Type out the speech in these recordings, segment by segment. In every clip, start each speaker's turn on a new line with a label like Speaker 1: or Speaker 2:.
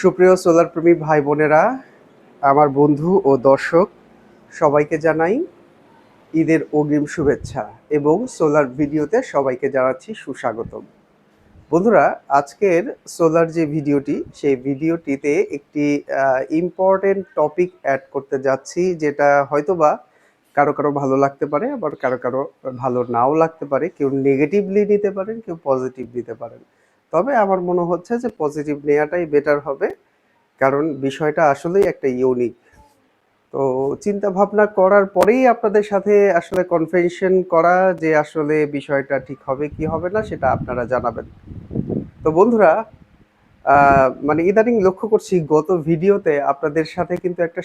Speaker 1: সুপ্রিয় সোলার প্রেমী ভাই বোনেরা, আমার বন্ধু ও দর্শক, সবাইকে জানাই ঈদের অগ্রিম শুভেচ্ছা এবং সোলার ভিডিওতে সবাইকে জানাচ্ছি সুস্বাগতম। বন্ধুরা, আজকের সোলার যে ভিডিওটি, সেই ভিডিওটিতে একটি ইম্পর্টেন্ট টপিক অ্যাড করতে যাচ্ছি, যেটা হয়তোবা কারও কারও ভালো লাগতে পারে, আবার কারও কারও ভালো নাও লাগতে পারে। কেউ নেগেটিভলি নিতে পারেন, কেউ পজিটিভ নিতে পারেন। তবে আমার মনে হচ্ছে যে পজিটিভ নেওয়াটাই বেটার হবে, কারণ বিষয়টা আসলেই একটা ইউনিক তো চিন্তা ভাবনা করার পরেই আপনাদের সাথে আসলে কনফেনশন করা যে আসলে বিষয়টা ঠিক হবে কি হবে না, সেটা আপনারা জানাবেন। তো বন্ধুরা মানে ইদানিং লক্ষ্য করছি গত ভিডিওতে আপনাদের সাথে কিন্তু একটা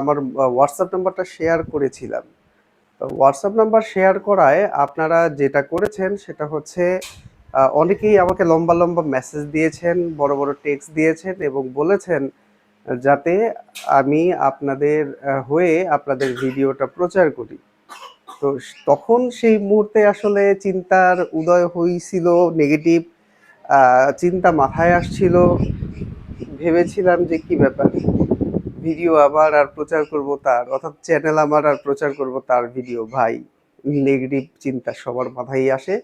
Speaker 1: আমার হোয়াটসঅ্যাপ নাম্বারটা শেয়ার করেছিলাম। তো হোয়াটসঅ্যাপ নাম্বার শেয়ার করায় আপনারা যেটা করেছেন সেটা হচ্ছে অনেকেই আমাকে লম্বা লম্বা মেসেজ দিয়েছেন, বড় বড় টেক্সট দিয়েছেন এবং বলেছেন যাতে আমি আপনাদের হয়ে আপনাদের ভিডিওটা প্রচার করি। তো তখন সেই মুহূর্তে আসলে চিন্তার উদয় হয়েছিল নেগেটিভ চিন্তা মাথায় আসছিল। ভেবেছিলাম যে কি ব্যাপার, ভিডিও আবার আর প্রচার করব তার, অর্থাৎ চ্যানেল আমার আর প্রচার করব তার ভিডিও, ভাই। নেগেটিভ চিন্তা সবার মাথায় আসে।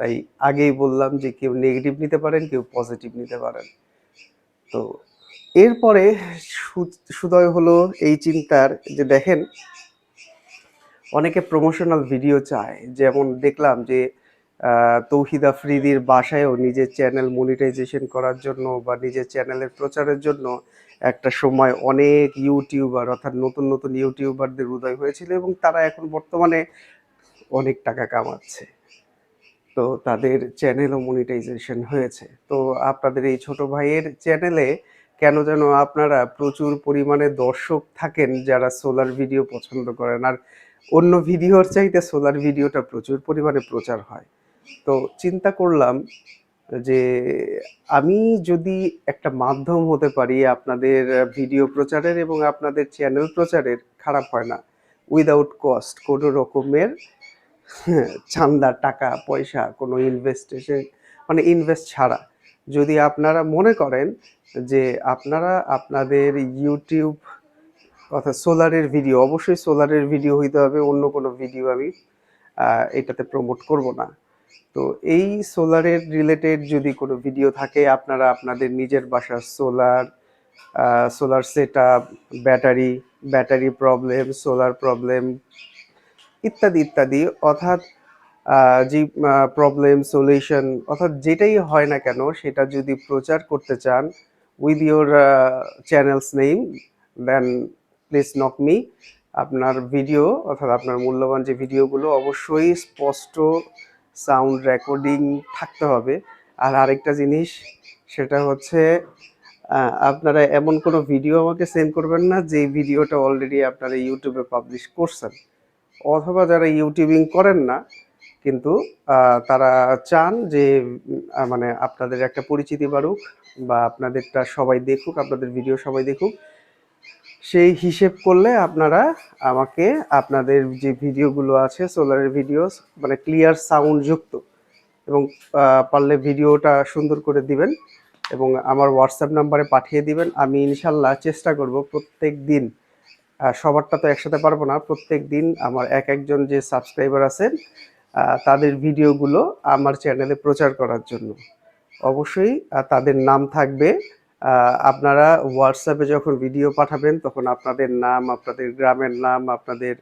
Speaker 1: তাই আগেই বললাম যে কেউ নেগেটিভ নিতে পারেন, কেউ পজিটিভ নিতে পারেন। তো এরপরে সুদয় হলো এই চিন্তার যে দেখেন, অনেকে প্রমোশনাল ভিডিও চায়। যেমন দেখলাম যে তৌহিদ আফ্রিদির বাসায়ও নিজের চ্যানেল মনিটাইজেশন করার জন্য বা নিজের চ্যানেলের প্রচারের জন্য একটা সময় অনেক ইউটিউবার অর্থাৎ নতুন নতুন ইউটিউবারদের উদয় হয়েছিল এবং তারা এখন বর্তমানে অনেক টাকা কামাচ্ছে। তো তাদের চ্যানেলও মনিটাইজেশন হয়েছে। তো আপনাদের এই ছোট ভাইয়ের চ্যানেলে কেন যেন আপনারা প্রচুর পরিমাণে দর্শক থাকেন যারা সোলার ভিডিও পছন্দ করেন। আর অন্য ভিডিওর চাইতে সোলার ভিডিওটা প্রচুর পরিমাণে প্রচার হয়। তো চিন্তা করলাম যে আমি যদি একটা মাধ্যম হতে পারি, আপনাদের ভিডিও প্রচারের এবং আপনাদের চ্যানেল প্রচারের, খারাপ হয় না। উইদাউট কস্ট কোনো রকমের চান্দা টাকা, পয়সা, কোনো ইনভেস্টেশন মানে ইনভেস্ট ছাড়া। যদি আপনারা মনে করেন যে আপনারা আপনাদের ইউটিউব অর্থাৎ সোলারের ভিডিও অবশ্যই সোলারের ভিডিও হইতে হবে, অন্য কোনো ভিডিও আমি এটাতে প্রমোট করব না। তো এই সোলারের রিলেটেড যদি কোনো ভিডিও থাকে, আপনারা আপনাদের নিজের বাসার solar solar set battery battery problem solar problem ইত্যাদি ইত্যাদি। অর্থাৎ যে প্রবলেম সলিউশন অর্থাৎ যেটাই হয় না কেন, সেটা যদি প্রচার করতে চান with your channel's name then please knock me আপনার ভিডিও অর্থাৎ আপনার মূল্যবান যে ভিডিওগুলো অবশ্যই স্পষ্ট সাউন্ড রেকর্ডিং থাকতে হবে। আর আরেকটা জিনিস, সেটা হচ্ছে আপনারা এমন কোনো ভিডিও আমাকে সেন্ড করবেন না, যে ভিডিওটা অলরেডি আপনারা ইউটিউবে পাবলিশ করছেন। অথবা যারা ইউটিউবিং করেন না, কিন্তু তারা চান যে মানে আপনাদের একটা পরিচিতি বাড়ুক বা আপনাদেরটা সবাই দেখুক, আপনাদের ভিডিও সবাই দেখুক। সেই হিসেব করলে আপনারা আমাকে আপনাদের যে ভিডিওগুলো আছে, সোলারের ভিডিও মানে ক্লিয়ার সাউন্ড যুক্ত এবং পারলে ভিডিওটা সুন্দর করে দিবেন এবং আমার হোয়াটসঅ্যাপ নাম্বারে পাঠিয়ে দিবেন। আমি ইনশাল্লাহ চেষ্টা করব প্রত্যেক দিন সবারটা তো একসাথে পারব না। প্রত্যেক দিন আমার এক একজন যে সাবস্ক্রাইবার আছেন তাদের ভিডিওগুলো আমার চ্যানেলে প্রচার করার জন্য। অবশ্যই তাদের নাম থাকবে। আপনারা হোয়াটসঅ্যাপে যখন ভিডিও পাঠাবেন, তখন আপনাদের নাম, আপনাদের গ্রামের নাম, আপনাদের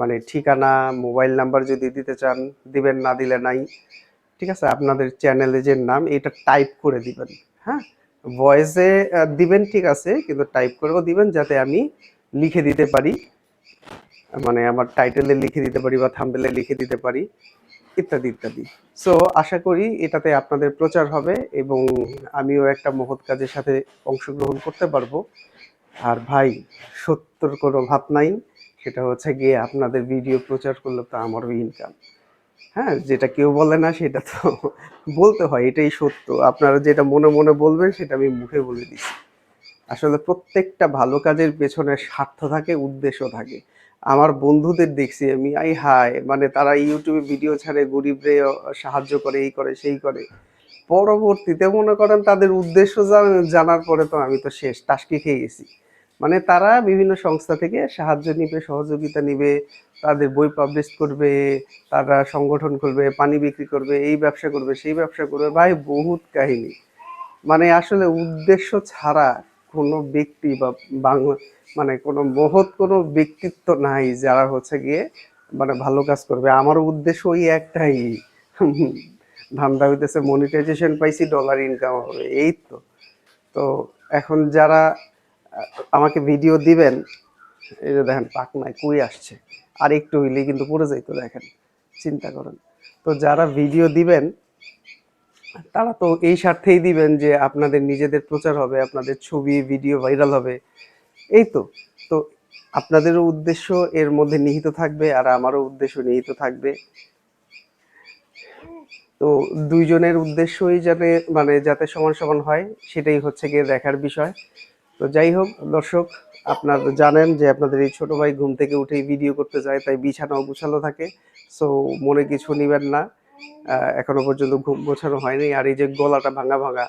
Speaker 1: মানে ঠিকানা মোবাইল নাম্বার যদি দিতে চান, দিবেন, না দিলে নাই, ঠিক আছে? আপনাদের চ্যানেলে যে নাম, এটা টাইপ করে দিবেন হ্যাঁ? ভয়েসে দিবেন, ঠিক আছে, কিন্তু টাইপ করেও দিবেন, যাতে আমি লিখে দিতে পারি মানে আমার টাইটেলে লিখে দিতে পারি বা থাম্বেলে লিখে দিতে পারি, ইত্যাদি ইত্যাদি। সো আশা করি এটাতে আপনাদের প্রচার হবে এবং আমিও একটা মহৎ কাজের সাথে অংশগ্রহণ করতে পারব। আর ভাই সত্যর কোনো ভাব নাই, সেটা হচ্ছে গিয়ে আপনাদের ভিডিও প্রচার করলে তো আমারও ইনকাম হ্যাঁ যেটা কেউ বলে না, সেটা তো বলতে হয়, এটাই সত্য। আপনারা যেটা মনে মনে বলবেন, সেটা আমি মুখে বলে দিচ্ছি। আসলে প্রত্যেকটা ভালো কাজের পেছনে স্বার্থ থাকে, উদ্দেশ্য থাকে। আমার বন্ধুদের দেখছি আমি, আই হায়! মানে তারা ইউটিউবে ভিডিও ছাড়ে, গরিবরে সাহায্য করে, এই করে, সেই করে। পরবর্তীতে মনে করেন তাদের উদ্দেশ্য জান- জানার পরে তো আমি তো শেষ টাসকি খেয়ে গেছি। মানে তারা বিভিন্ন সংস্থা থেকে সাহায্য নিবে, সহযোগিতা নিবে, তাদের বই পাবলিশ করবে, তারা সংগঠন করবে পানি বিক্রি করবে, এই ব্যবসা করবে, সেই ব্যবসা করবে। ভাই, বহুত কাহিনী। মানে আসলে উদ্দেশ্য ছাড়া কোনো ব্যক্তি বা বাংলা মানে কোনো মহৎ কোনো ব্যক্তিত্ব নাই যারা হচ্ছে গিয়ে মানে ভালো কাজ করবে। আমার উদ্দেশ্য ওই একটাই। ধান্দা হইতেছে মনিটাইজেশন পাইছি ডলার ইনকাম হবে, এই তো। তো এখন যারা, আমাকে ভিডিও দিবেন, এই যে দেখেন পাকনায় কই আসছে, আর একটু হইলেই কিন্তু পড়ে যাইতো দেখেন, চিন্তা করেন। তো যারা ভিডিও দিবেন তারা তো এই স্বার্থেই দিবেন যে আপনাদের নিজেদের প্রচার হবে, আপনাদের ছবি, ভিডিও ভাইরাল হবে। এই তো। তো আপনাদেরও উদ্দেশ্য এর মধ্যে নিহিত থাকবে আর আমারও উদ্দেশ্য নিহিত থাকবে। তো দুইজনের উদ্দেশ্যই যাতে মানে যাতে সমান সমান হয়, সেটাই হচ্ছে গিয়ে দেখার বিষয়। তো যাই হোক, দর্শক, আপনারা জানেন যে আপনাদের এই ছোট ভাই ঘুম থেকে উঠেই ভিডিও করতে যায়, তাই বিছানা গুছানো থাকে। সো মনে কিছু নিবেন না। এখনও পর্যন্ত ঘুম গোছানো হয়নি আর এই যে গলাটা ভাঙা ভাঙা,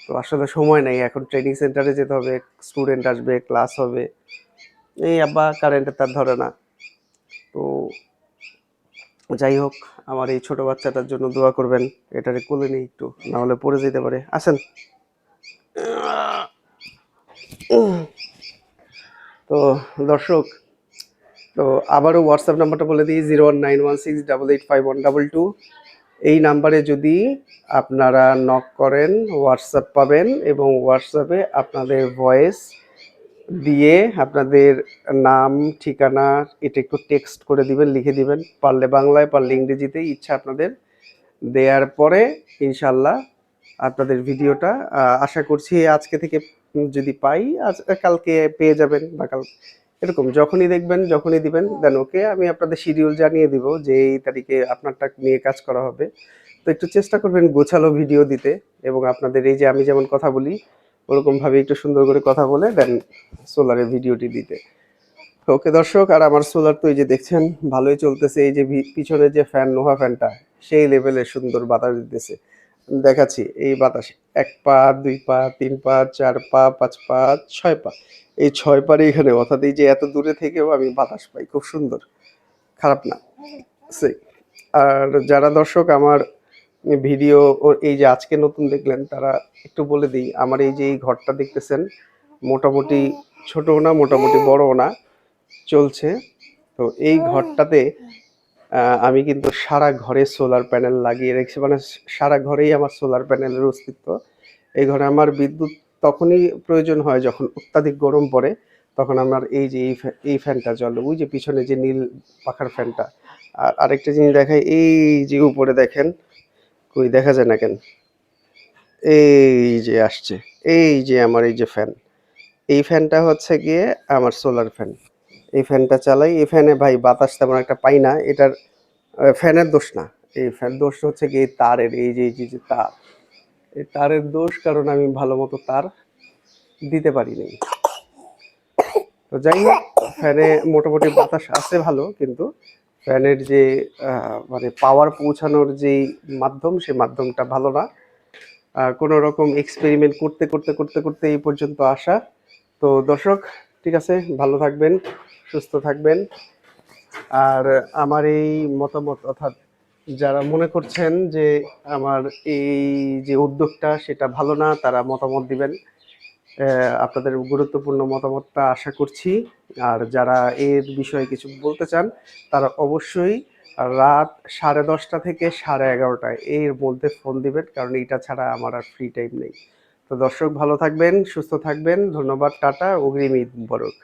Speaker 1: তো আসলে সময় নেই, এখন ট্রেনিং সেন্টারে যেতে হবে স্টুডেন্ট আসবে ক্লাস হবে। এই আব্বা কারেন্টের তার ধরে না। তো যাই হোক, আমার এই ছোট বাচ্চাটার জন্য দোয়া করবেন, এটারে কোলে নিয়ে একটু না হলে পড়ে যেতে পারে। আসেন। তো দর্শক, তো আবারও হোয়াটসঅ্যাপ নাম্বারটা বলে দিই zero one nine one six double eight five one double two এই নাম্বারে যদি আপনারা নক করেন হোয়াটসঅ্যাপ পাবেন এবং হোয়াটসঅ্যাপে আপনাদের ভয়েস দিয়ে আপনাদের নাম, ঠিকানা, এটা একটু টেক্সট করে দিবেন, লিখে দিবেন। পারলে বাংলায়, পারলে ইংরেজিতে, ইচ্ছা আপনাদের দেওয়ার পরে ইনশাল্লাহ আপনাদের ভিডিওটা আশা করছি আজকে থেকে যদি পাই, আজ, কালকে পেয়ে যাবেন বা কাল এরকম, যখনই দেখবেন, যখনই দিবেন দেন ওকে আমি আপনাদের শিডিউল জানিয়ে দিব যে এই তারিখে আপনারটা নিয়ে কাজ করা হবে। তো একটু চেষ্টা করবেন গোছালো ভিডিও দিতে এবং আপনাদের এই যে আমি যেমন কথা বলি, ওরকম ভাবে একটু সুন্দর করে কথা বলে দেন সোলারের ভিডিওটি দিতে। ওকে দর্শক, আর আমার সোলার তো এই যে দেখছেন, ভালোই চলতেছে। এই যে পিছনে যে ফ্যান নোহা ফ্যানটা সেই লেভেলে সুন্দর বাতাস দিতেছে। দেখাচ্ছি এই বাতাস। এক পা, দুই পা, তিন পা, চার পা, পাঁচ পা, ছয় পা। এই ছয় পারে এখানে, অর্থাৎ এই যে এত দূরে থেকেও আমি বাতাস পাই, খুব সুন্দর। খারাপ না। সেই। আর যারা দর্শক, আমার ভিডিও ও এই যে আজকে নতুন দেখলেন, তারা একটু বলে দিই, আমার এই যে এই ঘরটা দেখতেছেন, মোটামুটি ছোটও না, মোটামুটি বড়ও না, চলছে। তো এই ঘরটাতে আমি কিন্তু সারা ঘরে সোলার প্যানেল লাগিয়ে রেখেছি। মানে সারা ঘরেই আমার সোলার প্যানেলের অস্তিত্ব। এই ঘরে আমার বিদ্যুৎ তখনই প্রয়োজন হয় যখন অত্যাধিক গরম পড়ে, তখন আমার এই যে এই ফ্যানটা চলে ওই যে পিছনে যে নীল পাখার ফ্যানটা। আর আরেকটা জিনিস দেখাই, এই যে উপরে দেখেন, কই দেখা যায় না কেন? এই যে আসছে, এই যে আমার এই যে ফ্যান। এই ফ্যানটা হচ্ছে গিয়ে আমার সোলার ফ্যান এই ফ্যানটা চালাই। এই ফ্যানে ভাই বাতাস তেমন একটা পাই না, এটার ফ্যানের দোষ না। এই ফ্যান দোষ হচ্ছে গিয়ে এই তারের, এই যে এই যে যে তার। এই তারের দোষ কারণ আমি ভালো মতো তার দিতে পারিনি। তো যাই হোক, ফ্যানে মোটামুটি বাতাস আছে ভালো, কিন্তু ফ্যানের যে মানে পাওয়ার পৌঁছানোর যেই মাধ্যম সেই মাধ্যমটা ভালো না। কোনো রকম এক্সপেরিমেন্ট করতে করতে করতে করতে এই পর্যন্ত আসা। তো দর্শক, ঠিক আছে, ভালো থাকবেন। সুস্থ থাকবেন। আর আমার এই মতামত অর্থাৎ যারা মনে করছেন যে আমার এই যে উদ্যোগটা সেটা ভালো না, তারা মতামত দিবেন। আপনাদের গুরুত্বপূর্ণ মতামতটা আশা করছি। আর যারা এর বিষয়ে কিছু বলতে চান, তারা অবশ্যই রাত সাড়ে দশটা থেকে সাড়ে এগারোটায় এর মধ্যে ফোন দিবেন, কারণ এটা ছাড়া আমার আর ফ্রি টাইম নেই। তো দর্শক ভালো থাকবেন, সুস্থ থাকবেন। ধন্যবাদ, টাটা, অগ্রিম ঈদ মুবারক।